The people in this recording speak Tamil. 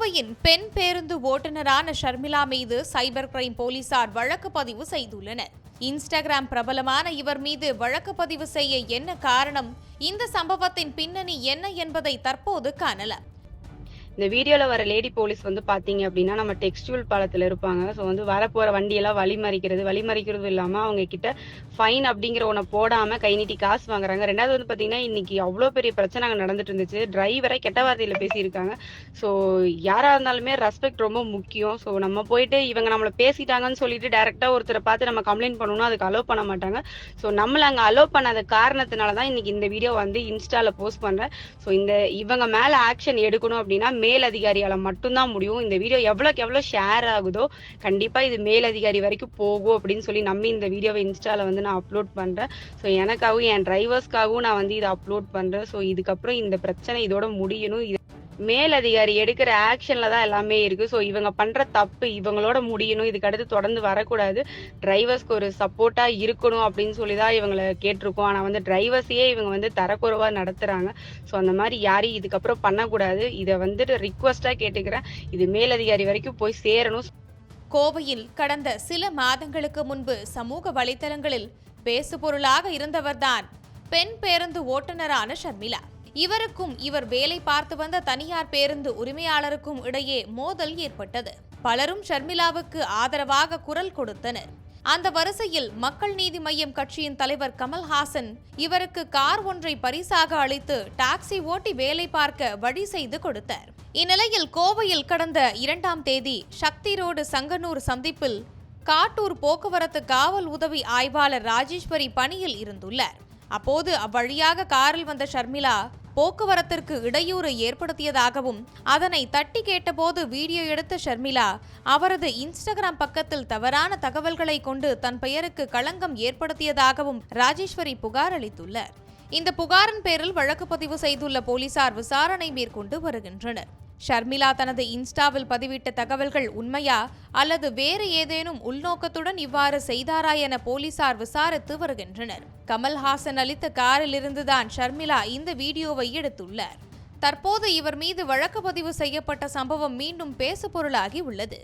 கோவையின் பெண் பேருந்து ஓட்டுநரான ஷர்மிளா மீது சைபர் கிரைம் போலீசார் வழக்கு பதிவு செய்துள்ளனர். இன்ஸ்டாகிராம் பிரபலமான இவர் மீது வழக்கு பதிவு செய்ய என்ன காரணம்? இந்த சம்பவத்தின் பின்னணி என்ன என்பதை தற்போது காணலாம். இந்த வீடியோல வர லேடி போலீஸ் வந்து பாத்தீங்க அப்படின்னா நம்ம டெக்ஸ்டியூல் பாலத்துல இருப்பாங்க. ஸோ வந்து வரப்போற வண்டியெல்லாம் வழிமறிக்கிறது வழிமறிக்கிறது இல்லாம அவங்க கிட்ட ஃபைன் அப்படிங்கிற ஒன்றை போடாம கை நீட்டி காசு வாங்குறாங்க. ரெண்டாவது வந்து பாத்தீங்கன்னா இன்னைக்கு அவ்வளோ பெரிய பிரச்சனை அங்கே நடந்துட்டு இருந்துச்சு. டிரைவரை கெட்ட வார்த்தையில பேசியிருக்காங்க. ஸோ யாரா இருந்தாலுமே ரெஸ்பெக்ட் ரொம்ப முக்கியம். ஸோ நம்ம போயிட்டு இவங்க நம்மளை பேசிட்டாங்கன்னு சொல்லிட்டு டைரக்டா ஒருத்தரை பார்த்து நம்ம கம்ப்ளைண்ட் பண்ணணும் அதுக்கு அலோவ் பண்ண மாட்டாங்க. ஸோ நம்மள அங்கே அலோவ் பண்ணாத காரணத்தினால தான் இன்னைக்கு இந்த வீடியோ வந்து இன்ஸ்டால போஸ்ட் பண்றேன். ஸோ இந்த இவங்க மேல ஆக்ஷன் எடுக்கணும் அப்படின்னா மேல் அதிகாரியால மட்டும்தான் முடியும். இந்த வீடியோ எவ்வளோக்கு எவ்வளோ ஷேர் ஆகுதோ கண்டிப்பாக இது மேல் அதிகாரி வரைக்கும் போகும் அப்படின்னு சொல்லி நம்பி இந்த வீடியோவை இன்ஸ்டாவில் வந்து நான் அப்லோட் பண்றேன். ஸோ எனக்காகவும் என் டிரைவர்ஸ்க்காகவும் நான் வந்து இதை அப்லோட் பண்றேன். ஸோ இதுக்கப்புறம் இந்த பிரச்சனை இதோட முடியணும். இது மேல் அதிகாரி எடுக்கிற ஆக்ஷன்ல தான் எல்லாமே இருக்கு. ஸோ இவங்க பண்ற தப்பு இவங்களோட முடியணும் இதுக்கு அடுத்து தொடர்ந்து வரக்கூடாது. டிரைவர்ஸ்க்கு ஒரு சப்போர்ட்டா இருக்கணும் அப்படின்னு சொல்லி தான் இவங்களை கேட்டிருக்கோம். ஆனா வந்து டிரைவர்ஸையே இவங்க வந்து தரக்குறைவா நடத்துறாங்க. ஸோ அந்த மாதிரி யாரையும் இதுக்கப்புறம் பண்ணக்கூடாது. இதை வந்துட்டு ரிக்வஸ்டா கேட்டுக்கிறேன். இது மேலதிகாரி வரைக்கும் போய் சேரணும். கோவையில் கடந்த சில மாதங்களுக்கு முன்பு சமூக வலைத்தளங்களில் பேசுபொருளாக இருந்தவர்தான். பெண் பேருந்து ஓட்டுநரான ஷர்மிளா. இவருக்கும் இவர் வேலை பார்த்து வந்த தனியார் பேருந்து உரிமையாளருக்கும் இடையே மோதல் ஏற்பட்டது. பலரும் ஷர்மிளாவுக்கு ஆதரவாக குரல் கொடுத்தனர். அந்த வரிசையில் மக்கள் நீதி மய்யம் கட்சியின் தலைவர் கமல்ஹாசன் இவருக்கு கார் ஒன்றை பரிசாக அளித்து டாக்ஸி ஓட்டி வேலை பார்க்க வழி செய்து கொடுத்தார். இந்நிலையில் கோவையில் கடந்த இரண்டாம் தேதி சக்தி ரோடு சங்கனூர் சந்திப்பில் காட்டூர் போக்குவரத்து காவல் உதவி ஆய்வாளர் ராஜேஸ்வரி பணியில் இருந்துள்ளார். அப்போது அவ்வழியாக காரில் வந்த ஷர்மிளா போக்குவரத்திற்கு இடையூறு ஏற்படுத்தியதாகவும் அதனை தட்டி கேட்டபோது வீடியோ எடுத்த ஷர்மிளா அவரது இன்ஸ்டாகிராம் பக்கத்தில் தவறான தகவல்களை கொண்டு தன் பெயருக்கு களங்கம் ஏற்படுத்தியதாகவும் ராஜேஸ்வரி புகார் அளித்துள்ளார். இந்த புகாரின் பேரில் வழக்கு பதிவு செய்துள்ள போலீசார் விசாரணை மேற்கொண்டு வருகின்றனர். ஷர்மிளா தனது இன்ஸ்டாவில் பதிவிட்ட தகவல்கள் உண்மையா அல்லது வேறு ஏதேனும் உள்நோக்கத்துடன் இவ்வாறு செய்தாரா என போலீசார் விசாரித்து வருகின்றனர். கமல்ஹாசன் அளித்த காரிலிருந்துதான் ஷர்மிளா இந்த வீடியோவை எடுத்துள்ளார். தற்போது இவர் மீது வழக்கு பதிவு செய்யப்பட்ட சம்பவம் மீண்டும் பேசுபொருளாகி உள்ளது.